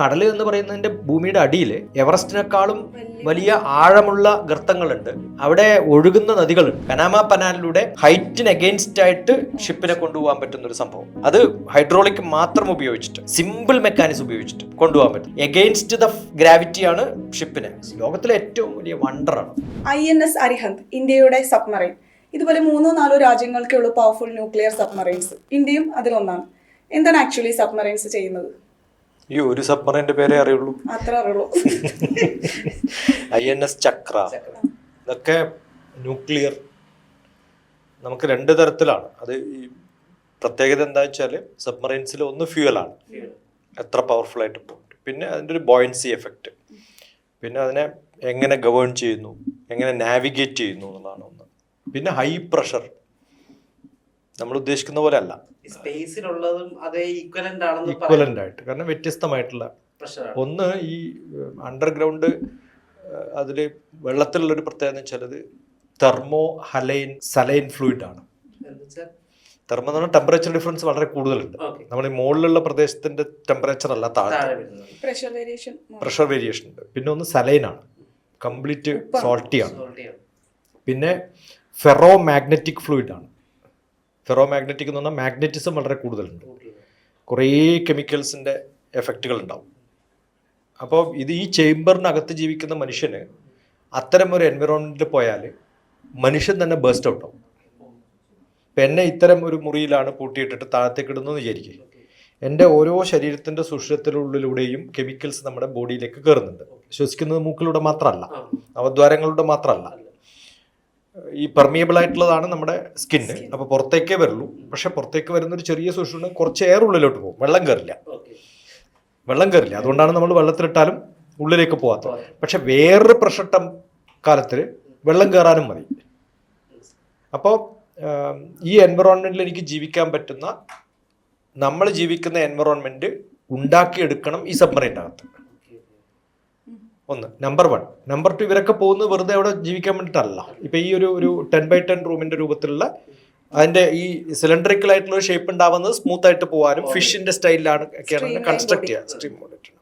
കടൽ എന്ന് പറയുന്നതിന്റെ ഭൂമിയുടെ അടിയിൽ എവറസ്റ്റിനേക്കാളും വലിയ ആഴമുള്ള ഗർത്തങ്ങളുണ്ട്. അവിടെ ഒഴുകുന്ന നദികൾ പനാമ പനാലിലൂടെ ഹൈറ്റിന് അഗെയിൻസ്റ്റ് ആയിട്ട് ഷിപ്പിനെ കൊണ്ടുപോകാൻ പറ്റുന്ന ഒരു സംഭവം. അത് ഹൈഡ്രോളിക് മാത്രം ഉപയോഗിച്ചിട്ട് സിമ്പിൾ മെക്കാനിസം ഉപയോഗിച്ചിട്ട് കൊണ്ടുപോകാൻ പറ്റും. എഗെയിൻസ്റ്റ് ദ ഗ്രാവിറ്റി ആണ് ഷിപ്പിന് ലോകത്തിലെ ഏറ്റവും വലിയ വണ്ടറാണ് ഐ എൻ എസ് അരിഹന്ത് ഇന്ത്യയുടെ സബ്മറൈൻ ഇതുപോലെ മൂന്നോ നാലോ രാജ്യങ്ങൾക്കുള്ള പവർഫുൾ ന്യൂക്ലിയർ സബ്മറൈൻസ് ഇന്ത്യയും അതിലൊന്നാണ്. എന്താണ് ആക്ച്വലി സബ്മറൈൻസ് ചെയ്യുന്നത്? ഈ ഒരു സബ്മറൈന്റെ പേരെ അറിയുള്ളൂ. അത്ര അറിയുള്ളൂ. I N S Chakra. ഇതൊക്കെ ന്യൂക്ലിയർ. നമുക്ക് രണ്ട് തരത്തിലാണ്. അത് ഈ പ്രത്യേകത എന്താ വെച്ചാൽ സബ്മറൈൻസിൽ ഒന്ന് ഫ്യൂവലാണ് എത്ര പവർഫുൾ ആയിട്ട് പോകും പിന്നെ അതിന്റെ ഒരു ബോയൻസി എഫക്റ്റ് പിന്നെ അതിനെ എങ്ങനെ ഗവേൺ ചെയ്യുന്നു? എങ്ങനെ നാവിഗേറ്റ് ചെയ്യുന്നു? എന്നുള്ളതാണ് ഒന്ന്. പിന്നെ ഹൈ പ്രഷർ നമ്മൾ ഉദ്ദേശിക്കുന്ന പോലെ അല്ല സ്പേസിലുള്ളതും അതേ ഈക്വലന്റ് ആണെന്ന് ആയിട്ട്. കാരണം വ്യത്യസ്തമായിട്ടുള്ള ഒന്ന് ഈ അണ്ടർഗ്രൗണ്ട് അതിൽ വെള്ളത്തിലുള്ള ഒരു പ്രത്യേകത എന്ന് വെച്ചാൽ തെർമോ ഹലൈൻ സലൈൻ ഫ്ലൂയിഡ് ആണ്. തെർമോ എന്ന് പറഞ്ഞാൽ ടെമ്പറേച്ചർ ഡിഫറൻസ് വളരെ കൂടുതലുണ്ട്. നമ്മൾ ഈ മുകളിലുള്ള പ്രദേശത്തിന്റെ ടെമ്പറേച്ചർ അല്ല താഴെ. പ്രഷർ വേരിയേഷൻ പ്രഷർ വേരിയേഷൻ ഉണ്ട്. പിന്നെ ഒന്ന് സലൈൻ ആണ്. കംപ്ലീറ്റ് സോൾട്ടി ആണ്. ആണ്. പിന്നെ ഫെറോ മാഗ്നറ്റിക് ഫ്ലൂയിഡ് ആണ്. ഫെറോ മാഗ്നറ്റിക് എന്ന് പറഞ്ഞാൽ മാഗ്നറ്റിസം വളരെ കൂടുതലുണ്ട്. കുറേ കെമിക്കൽസിന്റെ എഫക്റ്റുകൾ ഉണ്ടാവും അപ്പോൾ ഇത് ഈ ചേംബറിനകത്ത് ജീവിക്കുന്ന മനുഷ്യന് അത്തരം ഒരു എൻവിറോൺമെന്റിൽ പോയാൽ മനുഷ്യൻ തന്നെ ബേസ്റ്റ് ഔട്ട് ആവും. ഇപ്പം എന്നെ ഇത്തരം ഒരു മുറിയിലാണ് പൂട്ടിയിട്ടിട്ട് താഴത്തേക്ക് ഇടുന്നു എന്ന് വിചാരിക്കുക എന്റെ ഓരോ ശരീരത്തിന്റെ സുഷിരത്തിനുള്ളിലൂടെയും കെമിക്കൽസ് നമ്മുടെ ബോഡിയിലേക്ക് കയറുന്നുണ്ട്. ശ്വസിക്കുന്നത് മൂക്കിലൂടെ മാത്രമല്ല. അവദ്വാരങ്ങളിലൂടെ മാത്രമല്ല. ഈ പെർമിയബിൾ ആയിട്ടുള്ളതാണ് നമ്മുടെ സ്കിന്ന് അപ്പോൾ പുറത്തേക്കേ വരുള്ളൂ. പക്ഷെ പുറത്തേക്ക് വരുന്ന ഒരു ചെറിയ സുഷിരം കുറച്ച് എയർ ഉള്ളിലോട്ട് പോകും. വെള്ളം കയറില്ല. വെള്ളം കയറില്ല. അതുകൊണ്ടാണ് നമ്മൾ വെള്ളത്തിലിട്ടാലും ഉള്ളിലേക്ക് പോകാത്തത് പക്ഷെ വേറൊരു പ്രഷർ ടം കാലത്തിൽ വെള്ളം കയറാനും മതി. അപ്പോൾ ഈ എൻവറോൺമെന്റിൽ എനിക്ക് ജീവിക്കാൻ പറ്റുന്ന നമ്മൾ ജീവിക്കുന്ന എൻവറോൺമെന്റ് ഉണ്ടാക്കിയെടുക്കണം ഈ സബ്മറിന്റെ അകത്ത്. ഒന്ന് നമ്പർ വൺ നമ്പർ ടു ഇവരൊക്കെ പോകുന്നത് വെറുതെ അവിടെ ജീവിക്കാൻ വേണ്ടിയിട്ടല്ല. ഇപ്പം ഈ ഒരു ഒരു ടെൻ ബൈ ടെൻ റൂമിന്റെ രൂപത്തിലുള്ള അതിന്റെ ഈ സിലിണ്ടറിക്കൽ ആയിട്ടുള്ള ഒരു ഷേപ്പ് ഉണ്ടാവുന്നത് സ്മൂത്ത് ആയിട്ട് പോകാനും ഫിഷിന്റെ സ്റ്റൈലിലാണ് ഒക്കെയാണ് കൺസ്ട്രക്ട്. ചെയ്യുക സ്ട്രീം മോഡിറ്റ്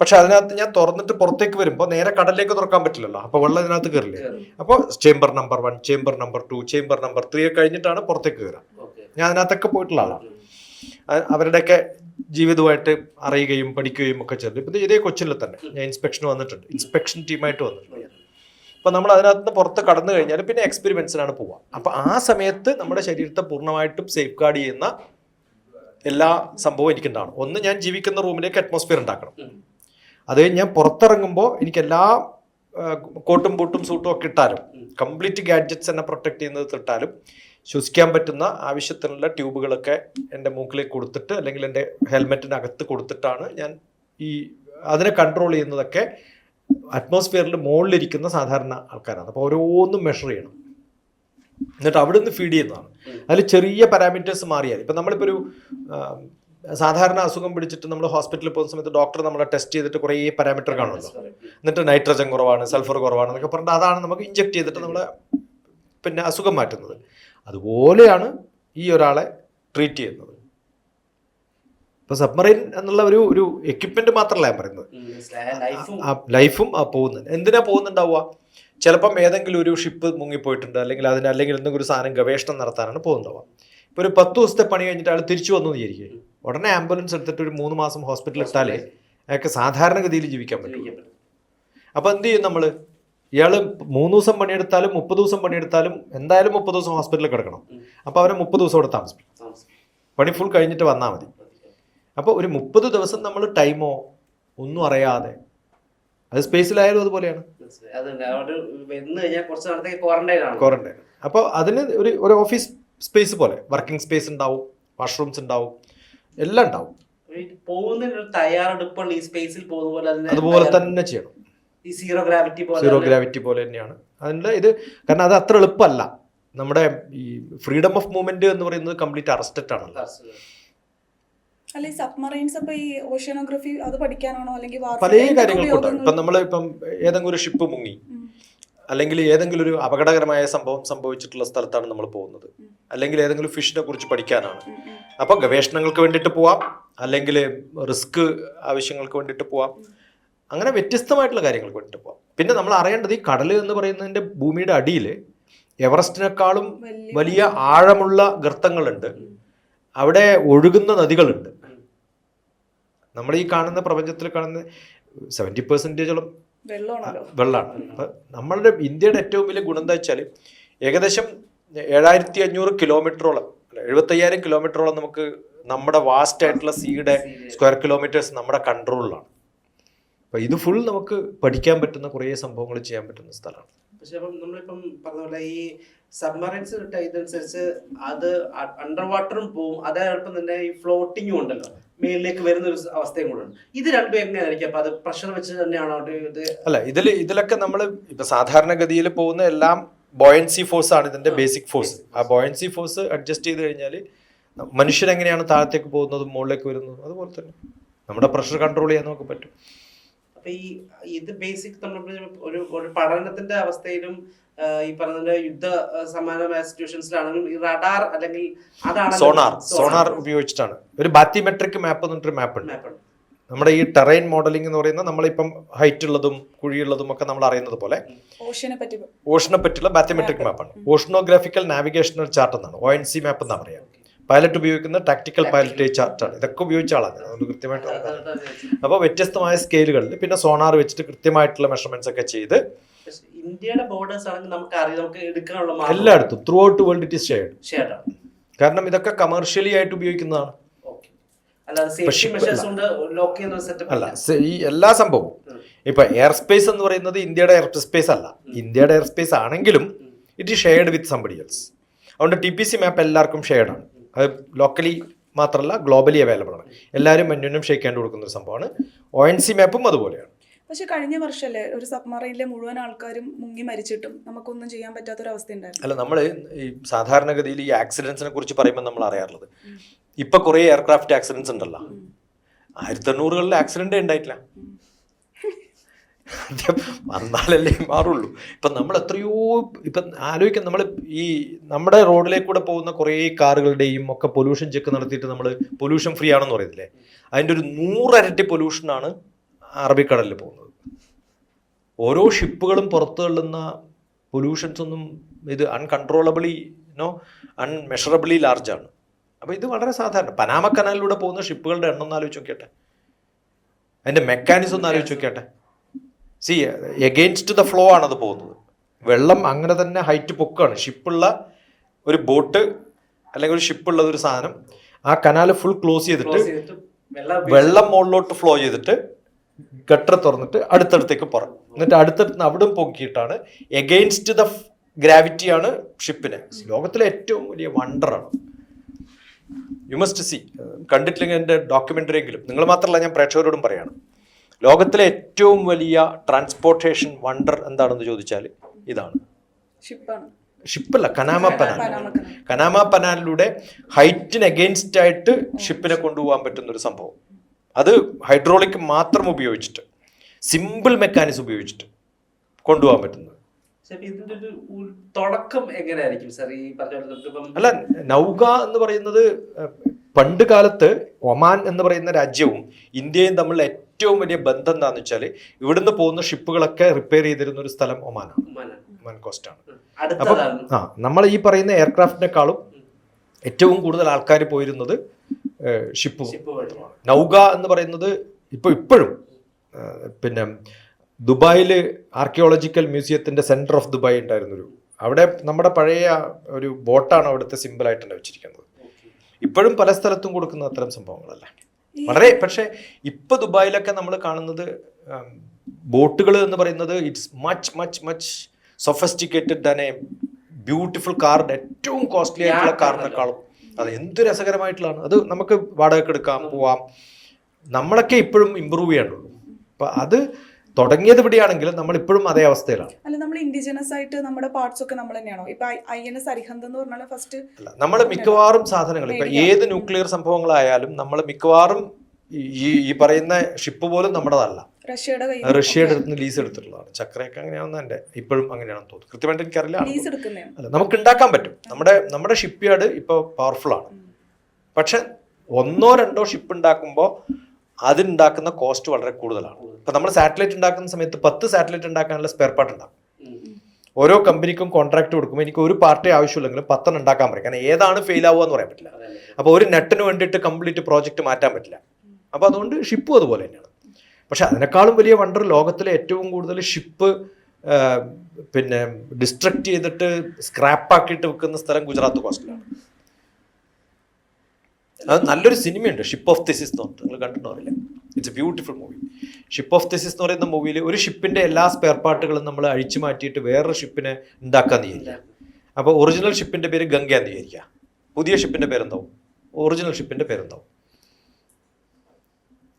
പക്ഷെ അതിനകത്ത് ഞാൻ തുറന്നിട്ട് പുറത്തേക്ക് വരുമ്പോൾ നേരെ കടലിലേക്ക് തുറക്കാൻ പറ്റില്ലല്ലോ. അപ്പോൾ വെള്ളം ഇതിനകത്ത് കയറില്ലേ അപ്പോൾ chamber number one chamber number two chamber number three കഴിഞ്ഞിട്ടാണ് പുറത്തേക്ക് കയറുക ഞാൻ അതിനകത്തൊക്കെ പോയിട്ടുള്ള ആളാണ് അവരുടെയൊക്കെ ജീവിതമായിട്ട് അറിയുകയും പഠിക്കുകയും ഒക്കെ ചെയ്തു ഇപ്പം ഇതേ കൊച്ചിനിൽ തന്നെ ഞാൻ ഇൻസ്പെക്ഷൻ വന്നിട്ടുണ്ട്. ഇൻസ്പെക്ഷൻ ടീമായിട്ട് വന്നിട്ടുണ്ട്. അപ്പം നമ്മൾ അതിനകത്ത് നിന്ന് പുറത്ത് കടന്നു കഴിഞ്ഞാൽ പിന്നെ എക്സ്പെരിമെൻസിനാണ് പോവുക. അപ്പം ആ സമയത്ത് നമ്മുടെ ശരീരത്തെ പൂർണമായിട്ടും സേഫ് ഗാർഡ് ചെയ്യുന്ന എല്ലാ സംഭവവും എനിക്കുണ്ടാവണം. ഒന്ന് ഞാൻ ജീവിക്കുന്ന റൂമിലേക്ക് അറ്റ്മോസ്ഫിയർ ഉണ്ടാക്കണം. അത് ഞാൻ പുറത്തിറങ്ങുമ്പോൾ എനിക്ക് എല്ലാ കോട്ടും ബൂട്ടും സൂട്ടും ഒക്കെ ഇട്ടാലും കംപ്ലീറ്റ് ഗാഡ്ജറ്റ്സ് എന്നെ പ്രൊട്ടക്ട് ചെയ്യുന്നത് ഇട്ടാലും ശ്വസിക്കാൻ പറ്റുന്ന ആവശ്യത്തിനുള്ള ട്യൂബുകളൊക്കെ എന്റെ മൂക്കിലേക്ക് കൊടുത്തിട്ട് അല്ലെങ്കിൽ എന്റെ ഹെൽമെറ്റിനകത്ത് കൊടുത്തിട്ടാണ് ഞാൻ ഈ അതിനെ കൺട്രോൾ ചെയ്യുന്നതൊക്കെ അറ്റ്മോസ്ഫിയറിൽ മുകളിലിരിക്കുന്ന സാധാരണ ആൾക്കാരാണ്. അപ്പോൾ ഓരോന്നും മെഷർ ചെയ്യണം. എന്നിട്ട് അവിടെ നിന്ന് ഫീഡ് ചെയ്യുന്നതാണ്. അതിൽ ചെറിയ പാരാമീറ്റേഴ്സ് മാറിയാൽ ഇപ്പം നമ്മളിപ്പോൾ ഒരു സാധാരണ അസുഖം പിടിച്ചിട്ട് നമ്മൾ ഹോസ്പിറ്റലിൽ പോകുന്ന സമയത്ത് ഡോക്ടർ നമ്മളെ ടെസ്റ്റ് ചെയ്തിട്ട് കുറേ പാരാമീറ്റർ കാണുമല്ലോ. എന്നിട്ട് നൈട്രജൻ കുറവാണ് സൾഫർ കുറവാണ് എന്നൊക്കെ പറഞ്ഞിട്ട് അതാണ് നമുക്ക് ഇഞ്ചെക്ട് ചെയ്തിട്ട് നമ്മളെ പിന്നെ അസുഖം മാറ്റുന്നത്. അതുപോലെയാണ് ഈ ഒരാളെ ട്രീറ്റ് ചെയ്യുന്നത്. ഇപ്പൊ സബ്മറൈൻ എന്നുള്ള ഒരു ഒരു എക്യുപ്മെന്റ് മാത്രമല്ല ഞാൻ പറയുന്നത്. ലൈഫും ആ പോകുന്നത്. എന്തിനാ പോകുന്നുണ്ടാവുക? ചിലപ്പം ഏതെങ്കിലും ഒരു ഷിപ്പ് മുങ്ങിപ്പോയിട്ടുണ്ട് അല്ലെങ്കിൽ അതിന് അല്ലെങ്കിൽ എന്തെങ്കിലും ഒരു സാധനം ഗവേഷണം നടത്താനാണ് പോകുന്നുണ്ടാവുക. ഇപ്പൊ ഒരു പത്ത് ദിവസത്തെ പണി കഴിഞ്ഞിട്ട് അയാൾ തിരിച്ചു വന്നു വിചാരിക്കും ഉടനെ ആംബുലൻസ് എടുത്തിട്ട് ഒരു മൂന്ന് മാസം ഹോസ്പിറ്റലിൽ ഇട്ടാലേ അയാൾക്ക് സാധാരണഗതിയിൽ ജീവിക്കാൻ പറ്റും. അപ്പോൾ എന്ത് ചെയ്യും നമ്മൾ ഇയാൾ മൂന്ന് ദിവസം പണിയെടുത്താലും മുപ്പത് ദിവസം പണിയെടുത്താലും എന്തായാലും മുപ്പത് ദിവസം ഹോസ്പിറ്റലിൽ കിടക്കണം. അപ്പോൾ അവരെ മുപ്പത് ദിവസം അവിടെ താമസിപ്പിക്കും. പണി ഫുൾ കഴിഞ്ഞിട്ട് വന്നാൽ മതി. അപ്പോൾ ഒരു മുപ്പത് ദിവസം നമ്മൾ ടൈമോ ഒന്നും അറിയാതെ. അത് സ്പേസിലായാലും അതുപോലെയാണ്. ക്വാറന്റൈൻ അപ്പോൾ അതിന് ഒരു ഒരു ഓഫീസ് സ്പേസ് പോലെ. വർക്കിംഗ് സ്പേസ് ഉണ്ടാവും വാഷ്റൂംസ് ഉണ്ടാവും എല്ലാം ഉണ്ടാവും. പോകുന്ന തയ്യാറെടുപ്പാണ് ഈ സ്പേസിൽ പോകുന്ന പോലെ അതുപോലെ തന്നെ ചെയ്യണം. ഈ സീറോ ഗ്രാവിറ്റി പോലെ സീറോ ഗ്രാവിറ്റി പോലെ തന്നെയാണ്. അതിന്റെ ഇത് കാരണം അത് അത്ര എളുപ്പമല്ല. നമ്മുടെ ഈ ഫ്രീഡം ഓഫ് മൂവ്മെന്റ് എന്ന് പറയുന്നത് കംപ്ലീറ്റ് അറസ്റ്റഡ് ആണല്ലോ. അല്ലെ സബ്മറൈൻസ് അപ്പൊ ഈ ഓഷ്യനോഗ്രഫി അത് പഠിക്കാനാണോ? അല്ലെങ്കിൽ പല warfare എന്തൊക്കെ കാര്യങ്ങൾക്കും ഉണ്ടാവും ഉപയോഗങ്ങൾ? ഇപ്പം നമ്മൾ ഇപ്പം ഏതെങ്കിലും ഒരു ഷിപ്പ് മുങ്ങി. അല്ലെങ്കിൽ ഏതെങ്കിലും ഒരു അപകടകരമായ സംഭവം സംഭവിച്ചിട്ടുള്ള സ്ഥലത്താണ് നമ്മൾ പോകുന്നത്. അല്ലെങ്കിൽ ഏതെങ്കിലും ഫിഷിനെ കുറിച്ച് പഠിക്കാനാണ്. അപ്പോൾ ഗവേഷണങ്ങൾക്ക് വേണ്ടിയിട്ട് പോവാം. അല്ലെങ്കിൽ റിസ്ക് ആവശ്യങ്ങൾക്ക് വേണ്ടിയിട്ട് പോവാം. അങ്ങനെ വ്യത്യസ്തമായിട്ടുള്ള കാര്യങ്ങൾക്ക് കൊണ്ടിട്ട് പോകാം പിന്നെ നമ്മൾ അറിയേണ്ടത് ഈ കടൽ എന്ന് പറയുന്നതിന്റെ ഭൂമിയുടെ അടിയിൽ എവറസ്റ്റിനേക്കാളും വലിയ ആഴമുള്ള ഗർത്തങ്ങളുണ്ട്. അവിടെ ഒഴുകുന്ന നദികളുണ്ട്. നമ്മൾ ഈ കാണുന്ന പ്രപഞ്ചത്തിൽ കാണുന്ന സെവന്റി പെർസെന്റേജോളം വെള്ളമാണ് അപ്പം നമ്മളുടെ ഇന്ത്യയുടെ ഏറ്റവും വലിയ ഗുണം എന്താ വെച്ചാൽ ഏകദേശം ഏഴായിരത്തി അഞ്ഞൂറ് കിലോമീറ്ററോളം അല്ല എഴുപത്തയ്യായിരം കിലോമീറ്ററോളം നമുക്ക് നമ്മുടെ വാസ്റ്റ് ആയിട്ടുള്ള സീയുടെ സ്ക്വയർ കിലോമീറ്റേഴ്സ് നമ്മുടെ കൺട്രോളിലാണ് അപ്പം ഇത് ഫുൾ നമുക്ക് പഠിക്കാൻ പറ്റുന്ന കുറേ സംഭവങ്ങൾ ചെയ്യാൻ പറ്റുന്ന സ്ഥലമാണ്. പക്ഷെ അപ്പം നമ്മളിപ്പം പറഞ്ഞ പോലെ ഈ സബ്മറൈൻസ് കിട്ടുക ഇതനുസരിച്ച് അത് അണ്ടർ വാട്ടറും പോവും. അതോടൊപ്പം തന്നെ ഈ ഫ്ലോട്ടിങ്ങും ഉണ്ടല്ലോ. മേലിലേക്ക് വരുന്ന ഒരു അവസ്ഥയും കൂടെ ഉണ്ട്. ഇത് രണ്ടും എങ്ങനെയായിരിക്കും? അപ്പൊ അത് പ്രഷർ വെച്ച് തന്നെയാണോ ഇത്? അല്ല ഇതിൽ ഇതിലൊക്കെ നമ്മൾ ഇപ്പൊ സാധാരണഗതിയിൽ പോകുന്ന എല്ലാം ബോയൻസി ഫോഴ്സ് ആണ് ഇതിന്റെ ബേസിക് ഫോഴ്സ് ആ ബോയൻസി ഫോഴ്സ് അഡ്ജസ്റ്റ് ചെയ്ത് കഴിഞ്ഞാൽ മനുഷ്യരെങ്ങനെയാണ് താഴത്തേക്ക് പോകുന്നതും മുകളിലേക്ക് വരുന്നതും അതുപോലെ തന്നെ. നമ്മുടെ പ്രഷർ കൺട്രോൾ ചെയ്യാൻ നമുക്ക് പറ്റും. അപ്പൊ ഈ ഇത് ബേസിക് നമ്മൾ ഒരു ഒരു പഠനത്തിന്റെ അവസ്ഥയിലും ഈ പറഞ്ഞ യുദ്ധ സമാനമായ സിറ്റുവേഷൻസിലാണെങ്കിലും ഈ റഡാർ അല്ലെങ്കിൽ അതാണ് സോണാർ സോണാർ ഉപയോഗിച്ചിട്ടാണ്. ഒരു ബാത്തിമെട്രിക് മാപ്പ് എന്ന് മാപ്പ് ഉണ്ട്. മാപ്പ് നമ്മുടെ ഈ ടെറൈൻ മോഡലിംഗ് എന്ന് പറയുന്നത് നമ്മളിപ്പം ഹൈറ്റ് ഉള്ളതും കുഴിയുള്ളതും ഒക്കെ നമ്മൾ അറിയുന്നത് പോലെ ഓഷനെ പറ്റിയുള്ള ബാത്തിമെട്രിക് മാപ്പാണ് ഓഷനോഗ്രാഫിക്കൽ നാവിഗേഷണൽ ചാർട്ട് എന്നാണ്. ഒ എൻ സി മാപ്പ് എന്നാണ് പറയാം പൈലറ്റ് ഉപയോഗിക്കുന്ന ടാക്ടിക്കൽ പൈലറ്റ് ചാർട്ടാണ് ഇതൊക്കെ ഉപയോഗിച്ച ആളാണ്. അതുകൊണ്ട് കൃത്യമായിട്ട് അപ്പോൾ വ്യത്യസ്തമായ സ്കെയിലുകളിൽ പിന്നെ സോണാർ വെച്ചിട്ട് കൃത്യമായിട്ടുള്ള മെഷർമെന്റ്സ് ഒക്കെ ചെയ്ത് ഇന്ത്യയുടെ ബോർഡേഴ്സ് ആണെങ്കിൽ നമുക്ക് അറിയാം നമുക്ക് എടുക്കാനുള്ള എല്ലായിടത്തും throughout world it is shared ഷെയർഡാണ് കാരണം ഇതൊക്കെ കമേഴ്ഷ്യലി ആയിട്ട് ഉപയോഗിക്കുന്നതാണ്. അല്ല. ഈ എല്ലാ സംഭവവും. ഇപ്പൊ എയർ സ്പേസ് എന്ന് പറയുന്നത് ഇന്ത്യയുടെ എയർ സ്പേസ് അല്ല ഇന്ത്യയുടെ എയർ സ്പേസ് ആണെങ്കിലും it shared with somebody else അതുകൊണ്ട് ടി പി സി മാപ്പ് എല്ലാവർക്കും ഷെയർഡ് ആണ്. അത് ലോക്കലി മാത്രമല്ല ഗ്ലോബലി അവൈലബിൾ ആണ്. എല്ലാവരും മഞ്ഞുനും ഷെയ്ക്ക് ഹാൻഡ് കൊടുക്കുന്ന ഒരു സംഭവമാണ്. ഒ എൻ സി മാപ്പും അതുപോലെയാണ്. പക്ഷെ കഴിഞ്ഞ വർഷമല്ലേ ഒരു സബ്മറൈനിലെ മുഴുവൻ ആൾക്കാരും മുങ്ങി മരിച്ചിട്ടും നമുക്കൊന്നും ചെയ്യാൻ പറ്റാത്ത ഒരു ഉണ്ടായിരുന്നു അല്ല നമ്മൾ ഈ സാധാരണഗതിയിൽ ഈ ആക്സിഡൻസിനെ കുറിച്ച് പറയുമ്പോൾ നമ്മൾ അറിയാറുള്ളത്. ഇപ്പൊ കുറേ എയർക്രാഫ്റ്റ് ആക്സിഡൻസ് ഉണ്ടല്ലോ. ആയിരത്തി എണ്ണൂറുകളിൽ ആക്സിഡന്റ് ഉണ്ടായിട്ടില്ല. വന്നാലല്ലേ മാറുള്ളൂ. ഇപ്പൊ നമ്മൾ എത്രയോ ഇപ്പൊ ആലോചിക്കാം നമ്മൾ ഈ നമ്മുടെ റോഡിലേക്ക് കൂടെ പോകുന്ന കുറേ കാറുകളുടെയും ഒക്കെ പൊല്യൂഷൻ ചെക്ക് നടത്തിയിട്ട് നമ്മൾ പൊല്യൂഷൻ ഫ്രീ ആണെന്ന് പറയുന്നില്ലേ അതിന്റെ ഒരു നൂറരട്ടി പൊല്യൂഷനാണ് അറബിക്കടലിൽ പോകുന്നത്. ഓരോ ഷിപ്പുകളും പുറത്തു തള്ളുന്ന പൊല്യൂഷൻസ് ഒന്നും ഇത് അൺകൺട്രോളബിളി നോ അൺമെഷറബിളി ലാർജാണ് അപ്പോൾ ഇത് വളരെ സാധാരണ. പനാമ കനാലിലൂടെ പോകുന്ന ഷിപ്പുകളുടെ എണ്ണം ഒന്ന് ആലോചിച്ച് നോക്കിയട്ടെ? അതിന്റെ മെക്കാനിസം ഒന്ന് ആലോചിച്ച് നോക്കിയട്ടെ? സി എഗെയിൻസ്റ്റ് ദ ഫ്ലോ ആണ് അത് പോകുന്നത്. വെള്ളം അങ്ങനെ തന്നെ ഹൈറ്റ് പൊക്കാണ്. ഷിപ്പുള്ള ഒരു ബോട്ട് അല്ലെങ്കിൽ ഒരു ഷിപ്പുള്ള ഒരു സാധനം ആ കനാൽ ഫുൾ ക്ലോസ് ചെയ്തിട്ട് വെള്ളം വെള്ളം മുകളിലോട്ട് ഫ്ലോ ചെയ്തിട്ട് ഗട്ടർ തുറന്നിട്ട് അടുത്തടുത്തേക്ക് പുറം എന്നിട്ട് അടുത്തടുത്ത് അവിടെ പൊക്കിയിട്ടാണ് എഗെയിൻസ്റ്റ് ദ ഗ്രാവിറ്റിയാണ് ഷിപ്പിനെ ലോകത്തിലെ ഏറ്റവും വലിയ വണ്ടറാണ് യു മസ്റ്റ് സി കണ്ടിട്ടില്ലെങ്കിൽ എന്റെ ഡോക്യുമെന്ററിയെങ്കിലും നിങ്ങൾ മാത്രമല്ല ഞാൻ പ്രേക്ഷകരോടും പറയാണ്. ലോകത്തിലെ ഏറ്റവും വലിയ ട്രാൻസ്പോർട്ടേഷൻ വണ്ടർ എന്താണെന്ന് ചോദിച്ചാൽ ഇതാണ്. ഷിപ്പല്ല കനാമ പനാൽ. കനാമ പനാലിലൂടെ ഹൈറ്റിന് അഗെയിൻസ്റ്റ് ആയിട്ട് ഷിപ്പിനെ കൊണ്ടുപോകാൻ പറ്റുന്ന ഒരു സംഭവം. അത് ഹൈഡ്രോളിക് മാത്രം ഉപയോഗിച്ചിട്ട് സിമ്പിൾ മെക്കാനിസം ഉപയോഗിച്ചിട്ട് കൊണ്ടുപോകാൻ പറ്റുന്നത്. തുടക്കം എങ്ങനെയായിരിക്കും സാർ? ഈ പറഞ്ഞ അല്ല നൗക എന്ന് പറയുന്നത് പണ്ട് കാലത്ത് ഒമാൻ എന്ന് പറയുന്ന രാജ്യവും ഇന്ത്യയും തമ്മിലുള്ള ഏറ്റവും വലിയ ബന്ധം എന്താന്ന് വെച്ചാൽ ഇവിടുന്ന് പോകുന്ന ഷിപ്പുകളൊക്കെ റിപ്പയർ ചെയ്തിരുന്ന ഒരു സ്ഥലം ഒമാനാണ്. ഒമാൻ കോസ്റ്റാണ് ഉം. അപ്പം ആ നമ്മൾ ഈ പറയുന്ന എയർക്രാഫ്റ്റിനേക്കാളും ഏറ്റവും കൂടുതൽ ആൾക്കാർ പോയിരുന്നത് ഷിപ്പ് നൗക എന്ന് പറയുന്നത് ഇപ്പോൾ ഇപ്പോഴും പിന്നെ ദുബായിൽ ആർക്കിയോളജിക്കൽ മ്യൂസിയത്തിന്റെ സെന്റർ ഓഫ് ദുബായ് ഉണ്ടായിരുന്നൊരു അവിടെ നമ്മുടെ പഴയ ഒരു ബോട്ടാണ് അവിടുത്തെ സിമ്പിളായിട്ട് ആയിട്ട് വെച്ചിരിക്കുന്നത്. ഇപ്പോഴും പല സ്ഥലത്തും കൊടുക്കുന്ന അത്തരം സംഭവങ്ങളല്ല. വളരെ പക്ഷേ ഇപ്പൊ ദുബായിലൊക്കെ നമ്മൾ കാണുന്നത് ബോട്ടുകൾ എന്ന് പറയുന്നത് it's much much much sophisticated തന്നെ ബ്യൂട്ടിഫുൾ കാറിന്റെ ഏറ്റവും കോസ്റ്റ്ലി ആയിട്ടുള്ള കാറിനെക്കാളും അത് എന്ത് രസകരമായിട്ടുള്ളതാണ്. അത് നമുക്ക് വാടകയ്ക്ക് എടുക്കാം പോവാം. നമ്മളൊക്കെ ഇപ്പോഴും ഇമ്പ്രൂവ് ചെയ്യാനുള്ളൂ അപ്പൊ അത് തുടങ്ങിയത് ഇവിടെയാണെങ്കിലും നമ്മൾ ഇപ്പോഴും അതേ അവസ്ഥയിലാണ്. അല്ല നമ്മൾ ഇൻഡിജിനസ് ആയിട്ട് നമ്മുടെ പാർട്സ് ഒക്കെ നമ്മൾ തന്നെയാണോ? ഇപ്പൊ ഐ എൻ എസ് അരിഹന്ത് എന്ന് പറഞ്ഞാൽ ഫസ്റ്റ് നമ്മൾ മിക്കവാറും സാധനങ്ങൾ ഇപ്പൊ ഏത് ന്യൂക്ലിയർ സംഭവങ്ങളായാലും നമ്മൾ മിക്കവാറും ഈ ഈ പറയുന്ന ഷിപ്പ് പോലും നമ്മുടേതല്ല. റഷ്യയുടെ റഷ്യയുടെ അടുത്ത് ലീസ് എടുത്തിട്ടുള്ളതാണ്. ചക്രയൊക്കെ അങ്ങനെയാണെന്ന് എന്റെ ഇപ്പോഴും അങ്ങനെയാണെന്ന് തോന്നുന്നു. കൃത്യമായിട്ട് എനിക്കറിയില്ല. അല്ല നമുക്ക് ഉണ്ടാക്കാൻ പറ്റും. നമ്മുടെ നമ്മുടെ ഷിപ്പ് യാർഡ് ഇപ്പോൾ പവർഫുൾ ആണ് പക്ഷെ ഒന്നോ രണ്ടോ ഷിപ്പ് ഉണ്ടാക്കുമ്പോൾ അതിനുണ്ടാക്കുന്ന കോസ്റ്റ് വളരെ കൂടുതലാണ്. ഇപ്പം നമ്മൾ സാറ്റലൈറ്റ് ഉണ്ടാക്കുന്ന സമയത്ത് പത്ത് സാറ്റലൈറ്റ് ഉണ്ടാക്കാനുള്ള സ്പെയർ പാർട്ട് ഉണ്ടാകും ഓരോ കമ്പനിക്കും കോൺട്രാക്ട് കൊടുക്കുമ്പോൾ എനിക്ക് ഒരു പാർട്ടി ആവശ്യമില്ലെങ്കിലും പത്തെണ്ണം ഉണ്ടാക്കാൻ പറയും. കാരണം ഏതാണ് ഫെയിൽ ആവുക എന്ന് പറയാൻ പറ്റില്ല. അപ്പോൾ ഒരു നെറ്റിന് വേണ്ടിയിട്ട് കംപ്ലീറ്റ് പ്രോജക്റ്റ് മാറ്റാൻ പറ്റില്ല. അപ്പോൾ അതുകൊണ്ട് ഷിപ്പും അതുപോലെ തന്നെയാണ്. പക്ഷെ അതിനേക്കാളും വലിയ വണ്ടർ ലോകത്തിലെ ഏറ്റവും കൂടുതൽ ഷിപ്പ് പിന്നെ ഡിസ്ട്രക്ട് ചെയ്തിട്ട് സ്ക്രാപ്പ് ആക്കിയിട്ട് വെക്കുന്ന സ്ഥലം ഗുജറാത്ത് കോസ്റ്റിലാണ് അത് നല്ലൊരു സിനിമയുണ്ട്. ഷിപ്പ് ഓഫ് തിസിസ് എന്ന് പറഞ്ഞിട്ട്. നിങ്ങൾ കണ്ടിട്ടുണ്ടോ അറിയില്ല? It's a beautiful movie ship of Theseus എന്ന് പറയുന്ന മൂവിയിൽ ഒരു ഷിപ്പിന്റെ എല്ലാ സ്പെയർ പാർട്ടുകളും നമ്മൾ അഴിച്ചു മാറ്റിയിട്ട് വേറൊരു ഷിപ്പിനെ ഉണ്ടാക്കാന്ന് വിചാരിക്കുക അപ്പോൾ ഒറിജിനൽ ഷിപ്പിന്റെ പേര് ഗംഗ എന്ന് വിചാരിക്കുക. പുതിയ ഷിപ്പിന്റെ പേരെന്താവും? ഒറിജിനൽ ഷിപ്പിന്റെ പേരെന്താവും?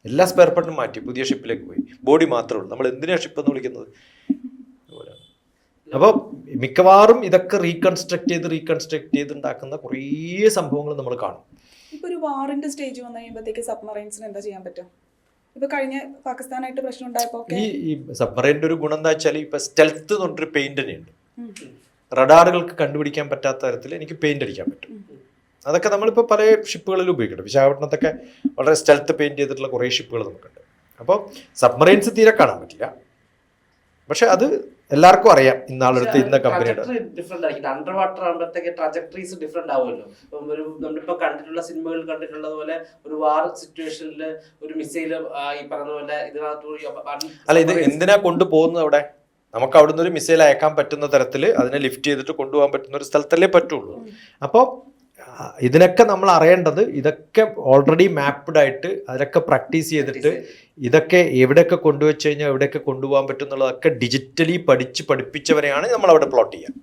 എല്ലാ സ്പെയർ പാർട്ടും മാറ്റി പുതിയ ഷിപ്പിലേക്ക് പോയി. ബോഡി മാത്രമേ ഉള്ളൂ. നമ്മൾ എന്തിനാണ് ഷിപ്പ് എന്ന് വിളിക്കുന്നത്? അപ്പോൾ മിക്കവാറും ഇതൊക്കെ റീകൺസ്ട്രക്ട് ചെയ്ത് റീകൺസ്ട്രക്ട് ചെയ്ത് ഉണ്ടാക്കുന്ന കുറേ സംഭവങ്ങൾ നമ്മൾ കാണും. വാറിന്റെ സ്റ്റേജ് വന്നു കഴിയുമ്പോഴത്തേക്ക് സബ്മറൈൻസിന് എന്താ ചെയ്യാൻ പറ്റും ഇപ്പൊ കഴിഞ്ഞ പാകിസ്ഥാനായിട്ട് പ്രശ്നം ഉണ്ടായപ്പോ ഈ ഈ സബ്മറൈന്റെ ഒരു ഗുണം എന്താ വെച്ചാൽ ഇപ്പൊ സ്റ്റെൽത്ത് എന്ന് പറഞ്ഞൊരു പെയിന്റ് തന്നെയുണ്ട്. റഡാറുകൾക്ക് കണ്ടുപിടിക്കാൻ പറ്റാത്ത തരത്തിൽ എനിക്ക് പെയിന്റ് അടിക്കാൻ പറ്റും. അതൊക്കെ നമ്മളിപ്പോൾ പല ഷിപ്പുകളിൽ ഉപയോഗിക്കുന്നുണ്ട്. വിശാഖപട്ടണത്തൊക്കെ വളരെ സ്റ്റെൽത്ത് പെയിന്റ് ചെയ്തിട്ടുള്ള കുറേ ഷിപ്പുകൾ നമുക്കുണ്ട്. അപ്പോൾ സബ്മറൈൻസ് തീരെ കാണാൻ പറ്റില്ല. പക്ഷെ അത് എല്ലാവർക്കും അറിയാം ഇന്നാളെടുത്ത് ഇന്ന കമ്പനിയുടെ ഡിഫറെന്റ് ആയിരിക്കും. അണ്ടർ വാട്ടർ ആകുമ്പോഴത്തേക്ക് ട്രജക്ടറീസ് ഡിഫറെന്റ് ആവുമല്ലോ. ഒരു നമ്മളിപ്പോ കണ്ടിട്ടുള്ള സിനിമകൾ കണ്ടിട്ടുള്ളത് പോലെ ഒരു വാർ സിറ്റുവേഷനിൽ ഒരു മിസൈൽ ഈ പറഞ്ഞ പോലെ ഇതിനകത്ത് അല്ല ഇത് എന്തിനാ കൊണ്ടുപോകുന്നത് അവിടെ? നമുക്ക് അവിടുന്ന് ഒരു മിസൈൽ അയക്കാൻ പറ്റുന്ന തരത്തിൽ അതിനെ ലിഫ്റ്റ് ചെയ്തിട്ട് കൊണ്ടുപോകാൻ പറ്റുന്ന ഒരു സ്ഥലത്തല്ലേ പറ്റുള്ളൂ. അപ്പോൾ ഇതിനൊക്കെ നമ്മൾ അറിയേണ്ടത് ഇതൊക്കെ ഓൾറെഡി മാപ്ഡ് ആയിട്ട് അതിനൊക്കെ പ്രാക്ടീസ് ചെയ്തിട്ട് ഇതൊക്കെ എവിടെയൊക്കെ കൊണ്ടുവച്ച് കഴിഞ്ഞാൽ എവിടെയൊക്കെ കൊണ്ടുപോകാൻ പറ്റും എന്നുള്ളതൊക്കെ ഡിജിറ്റലി പഠിച്ച് പഠിപ്പിച്ചവരെയാണ് നമ്മൾ അവിടെ പ്ലോട്ട് ചെയ്യുക.